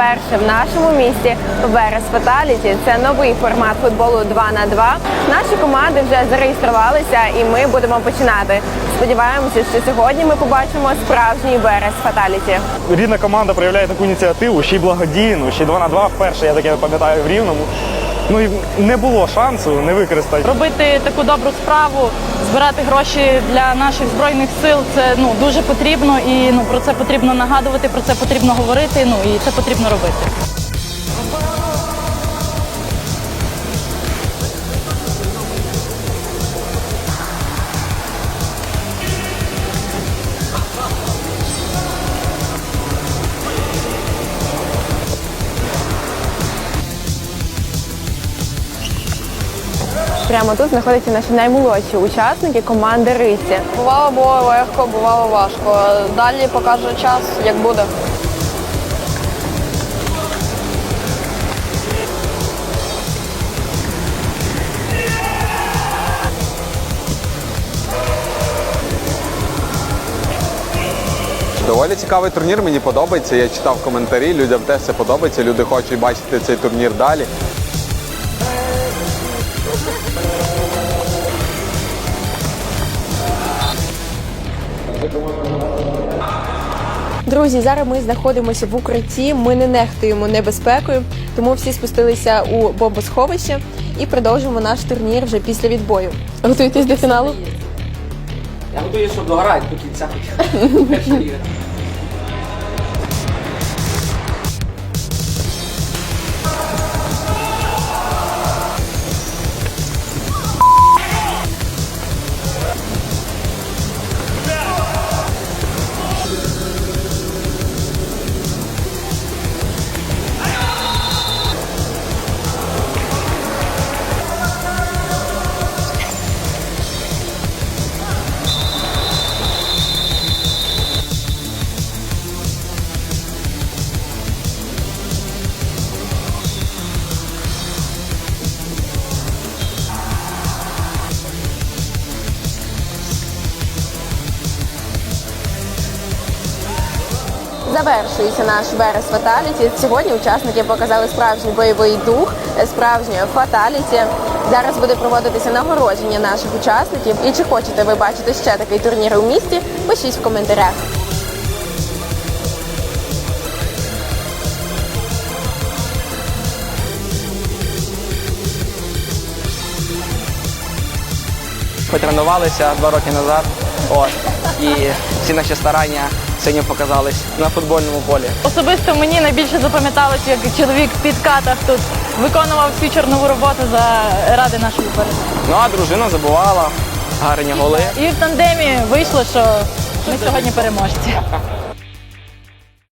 вперше в нашому місті Верес Фаталіті. Це новий формат футболу 2 на 2 Наші команди вже зареєструвалися і ми будемо починати. Сподіваємося, що сьогодні ми побачимо справжній Верес Фаталіті. Рідна команда проявляє таку ініціативу, ще й благодійну, ще й 2 на 2 вперше, я таке пам'ятаю в Рівному. Ну не було шансу не використати. Робити таку добру справу, збирати гроші для наших збройних сил це ну дуже потрібно, і ну про це потрібно нагадувати, про це потрібно говорити. Ну і це потрібно робити. Прямо тут знаходяться наші наймолодші учасники команди Риці. Бувало було легко, бувало важко. Далі покаже час, як буде. Доволі цікавий турнір, мені подобається. Я читав коментарі, людям теж це подобається. Люди хочуть бачити цей турнір далі. Друзі, зараз ми знаходимося в укритті. Ми не нехтуємо небезпекою, тому всі спустилися у бомбосховище і продовжимо наш турнір вже після відбою. Готуєтесь до фіналу? Я готую, щоб дограти до кінця Завершується наш Верес Фаталіті. Сьогодні учасники показали справжній бойовий дух, справжнє фаталіті. Зараз буде проводитися нагородження наших учасників. І чи хочете ви бачити ще такий турнір у місті? Пишіть в коментарях. Потренувалися два роки назад. От. І всі наші старання сьогодні показались на футбольному полі. Особисто мені найбільше запам'яталось, як чоловік в підкатах тут виконував всю чорнову роботу за ради нашої перемоги. Ну а дружина забувала гарні голи. І в тандемі вийшло, що ми сьогодні переможці.